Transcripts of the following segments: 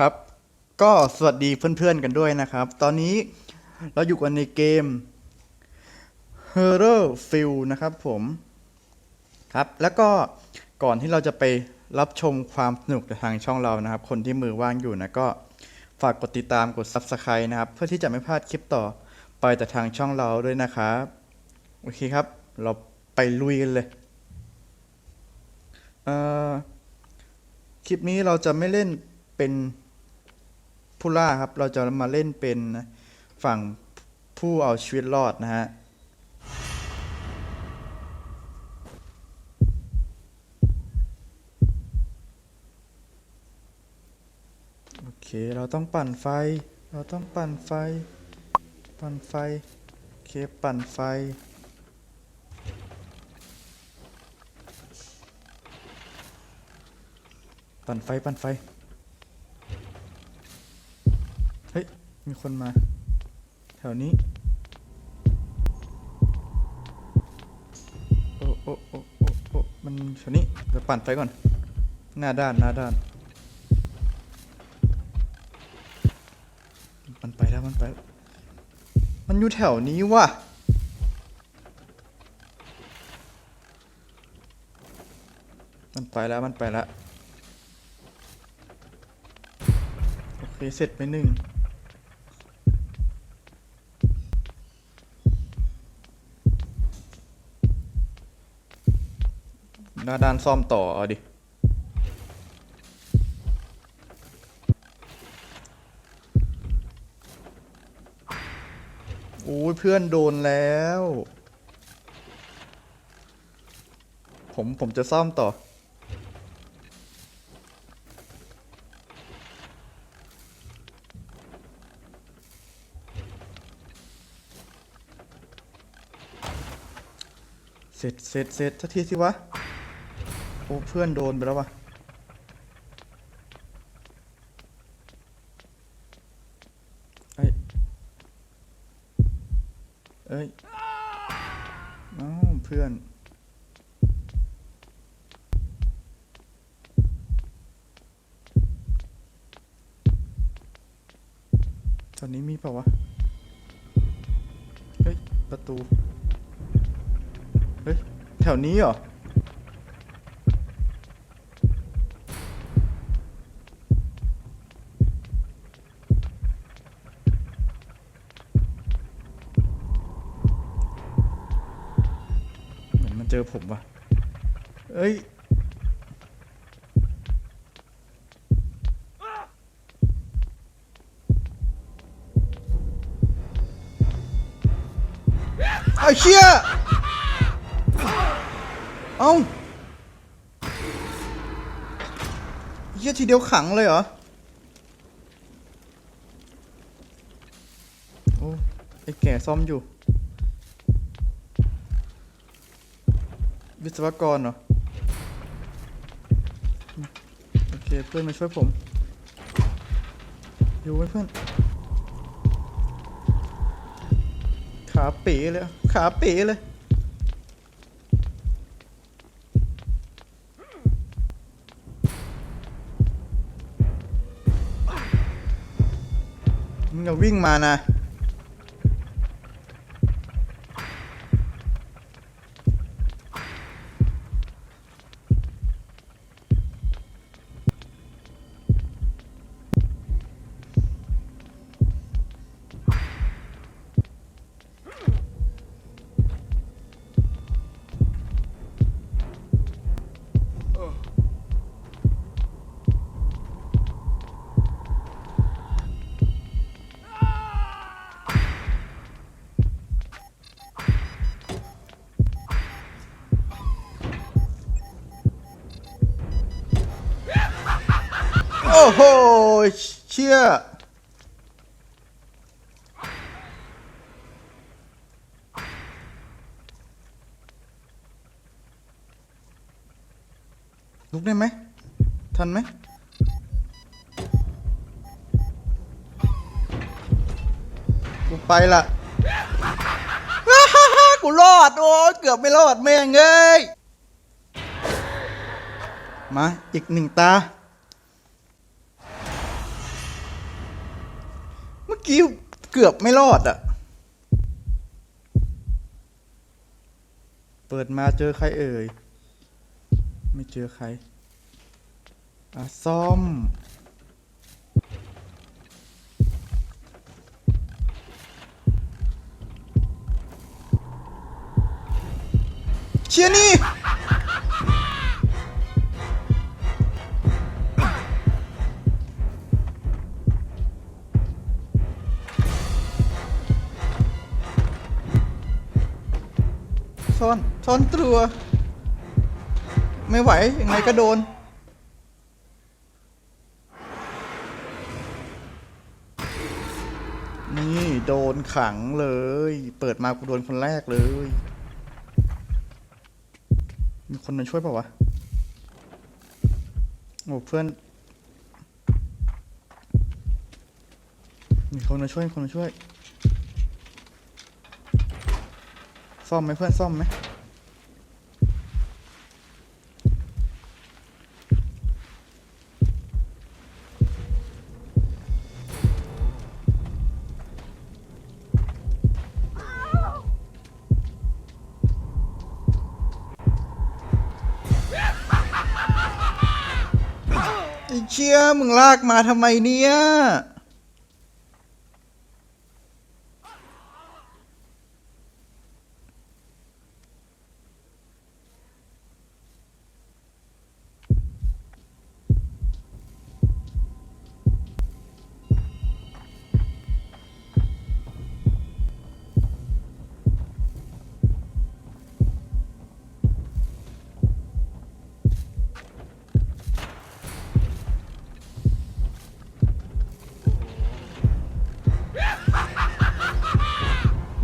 ครับ ก็สวัสดีเพื่อนๆกันด้วยนะครับ ตอนนี้เราอยู่กันในเกม Horror Field นะครับผมครับ แล้วก็ก่อนที่เราจะไปรับชมความสนุกจากทางช่องเรานะครับ คนที่มือว่างอยู่นะก็ฝากกดติดตามกด Subscribe นะครับ เพื่อที่จะไม่พลาดคลิปต่อไปจากทางช่องเราด้วยนะครับโอเคครับ เราไปลุยกันเลยเอ่อคลิปนี้เราจะไม่เล่นเป็น ผู้ล่าครับ เราจะมาเล่นเป็นฝั่งผู้เอาชีวิตรอดนะฮะโอเค เราต้องปั่นไฟ เราต้องปั่นไฟ ปั่นไฟ โอเค ปั่นไฟปั่นไฟ ปั่นไฟ เฮ้ย มีคนมา แถวนี้ โอ้โอ้โอ้โอ้โอ้มันแถวนี้เดี๋ยวปั่นไฟก่อน หน้าด้าน หน้าด้าน มันไปแล้ว มันไป มันอยู่แถวนี้ว่ะมันไปแล้ว มันไปแล้ว โอเค เสร็จไปหนึ่ง หน้าด้านซ่อมต่อ เอาดิ โอ้ยเพื่อนโดนแล้ว ผม ผมจะซ่อมต่อ เสร็จเสร็จเสร็จสักทีสิวะ โอ้เพื่อนโดนไปแล้ววะเอ้ย เอ้ยอ้าวเพื่อน ตอนนี้มีเปล่าวะ เฮ้ย ประตู เฮ้ย แถวนี้เหรอ เหมือนมันเจอผมว่ะเอ้ย เอาเชี่ย เอาเยี่ยทีเดียวขังเลยเหรอ โอ้ ไอแก่ซ่อมอยู่ วิศวกรเหรอ โอเค เพื่อนมาช่วยผมอยู่ไหมเพื่อน ขาเป๋เลย ขาเป๋เลย มึงอย่าวิ่งมานะ โห เชี่ยลุกได้ไหม ทันไหมกูไปละกูรอด โอ้เกือบไม่รอดแม่งเอ้ย มา อีกหนึ่งตา กี้เกือบไม่รอดอะเปิดมาเจอใครเอ่ย ไม่เจอใครอะซ่อม เชียนี่ ซ่อนซ่อนตัว ไม่ไหว ยังไงก็โดน นี่โดนขังเลย เปิดมากูโดนคนแรกเลย มีคนมาช่วยเปล่าวะ โอ้เพื่อน มีคนมาช่วย คนมาช่วย ซ่อมไหมเพื่อนซ่อมไหมไอ้เชี่ยมึงลากมาทำไมเนี่ย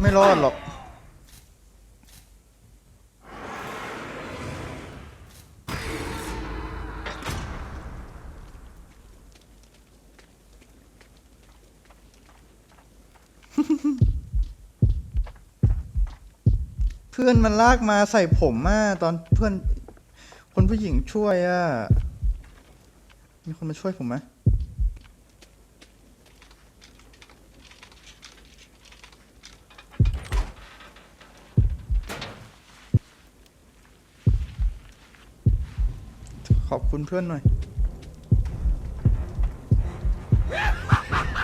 ไม่รอดหรอก เพื่อนมันลากมาใส่ผมอะตอนเพื่อนคนผู้หญิงช่วยอะ มีคนมาช่วยผมไหม ขอบคุณเพื่อนหน่อย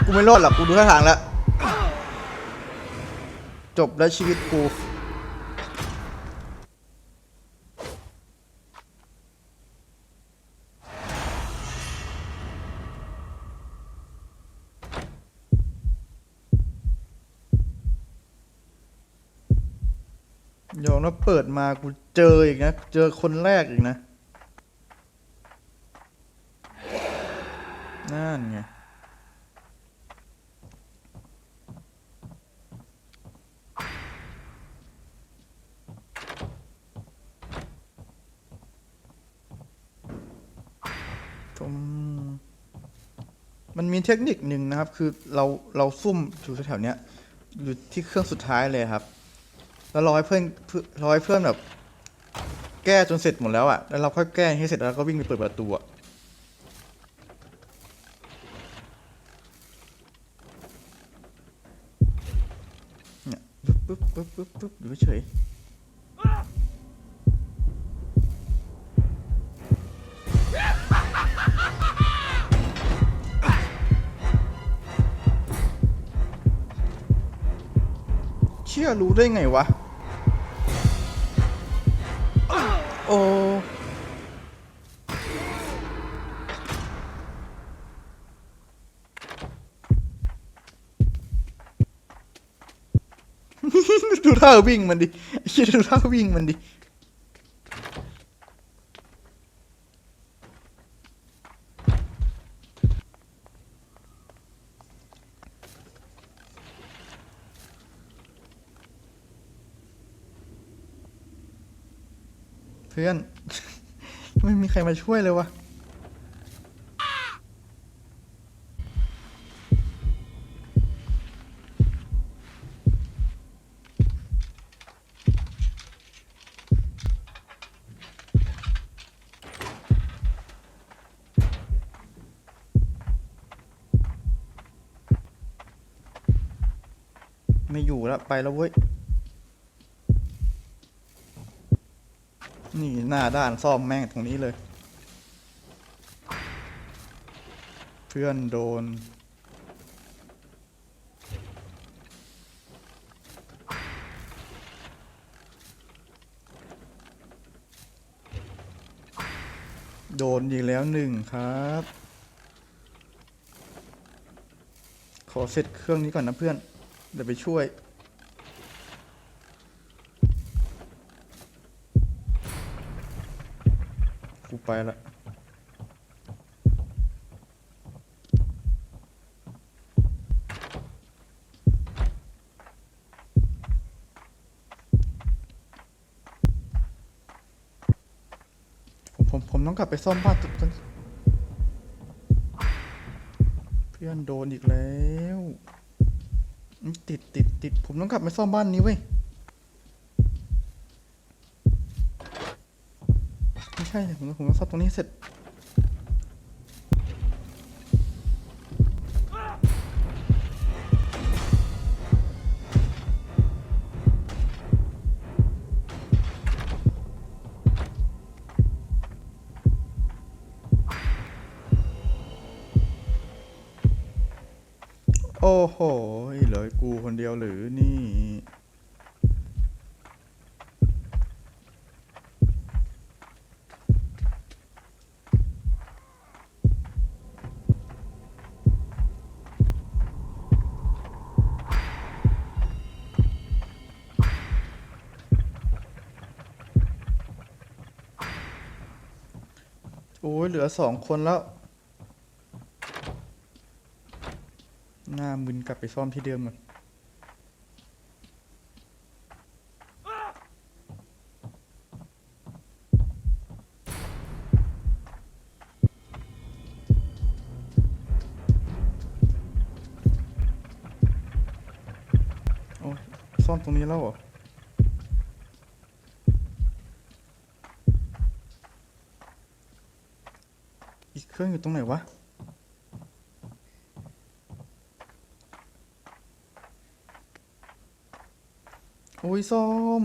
กูไม่รอดหรอกกูดูท่าทางแล้ว จบแล้วชีวิตกูยอมแล้วเปิดมากูเจออีกนะ เจอคนแรกอีกนะ นั่นไงมันมีเทคนิคหนึ่งนะครับ คือเราเราซุ่มอยู่แถวเนี้ยอยู่ที่เครื่องสุดท้ายเลยครับ แล้วรอให้เพื่อนเพื่อรอให้เพื่อนแบบ แก้จนเสร็จหมดแล้วอะแล้วเราค่อยแก้ให้เสร็จแล้วก็วิ่งไปเปิดประตูอะเชื่อรู้ได้ไงวะ โอ้ดูท่าวิ่งมันดิไอ้เหี้ยดูท่าวิ่งมันดิ พื่อน ไม่มีใครมาช่วยเลยวะไม่อยู่แล้วไปแล้วเว้ย นี่หน้าด้านซ่อมแม่งตรงนี้เลย เพื่อนโดน โดนอีกแล้วหนึ่งครับ ขอเสร็จเครื่องนี้ก่อนนะเพื่อน เดี๋ยวไปช่วย ไปละผมผมผมต้องกลับไปซ่อมบ้านตุกกันเพื่อนโดนอีกแล้ว ติดติดติดผมต้องกลับไปซ่อมบ้านนี้เว้ย ไม่ใช่เนี่ยผมผมต้องซ่อมตรงนี้เสร็จโอ้โหเหลือกูคนเดียวหรือนี่ อ้ยเหลือสองคนแล้ว หน้ามึนกลับไปซ่อมที่เดิมก่อนโอ้ยซ่อมตรงนี้แล้วเหรอ เครื่องอยู่ตรงไหนวะ โอ้ยซ่อม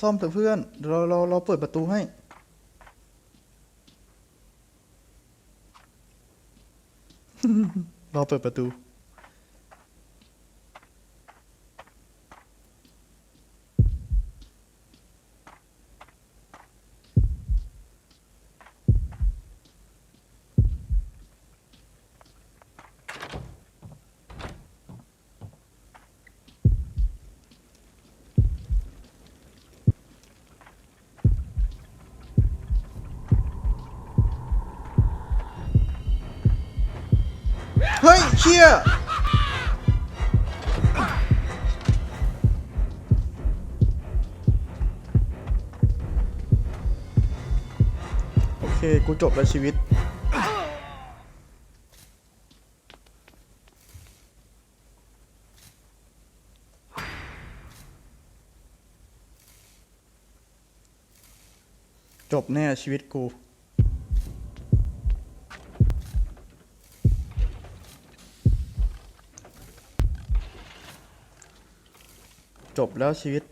ซ่อมเถอะเพื่อนเราเราเราเปิดประตูให้ เราเปิดประตู เชี่ยโอเค กูจบแล้วชีวิตจบแน่ชีวิตกู จบแล้วชีวิต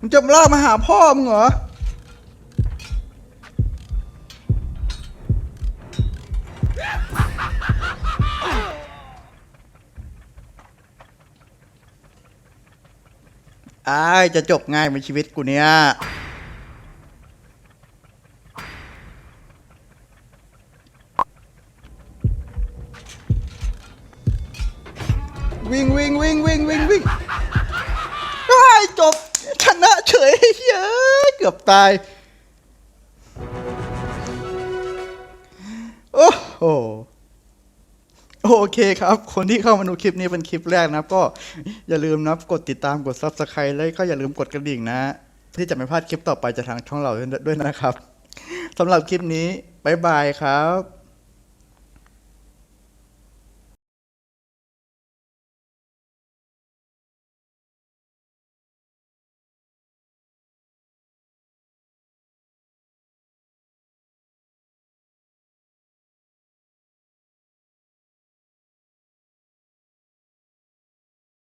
มึงจะลากมาหาพ่อมึงเหรอ อ้ายจะจบง่ายเป็นชีวิตกูเนี่ย ตาย โอ้โหโอเคครับ คนที่เข้ามาดูคลิปนี้เป็นคลิปแรกนะครับ ก็อย่าลืมนะกดติดตามกด Subscribe แล้วก็อย่าลืมกดกระดิ่งนะ ที่จะไม่พลาดคลิปต่อไปจากทางช่องเราด้วยนะครับสำหรับคลิปนี้ บ๊ายบายครับ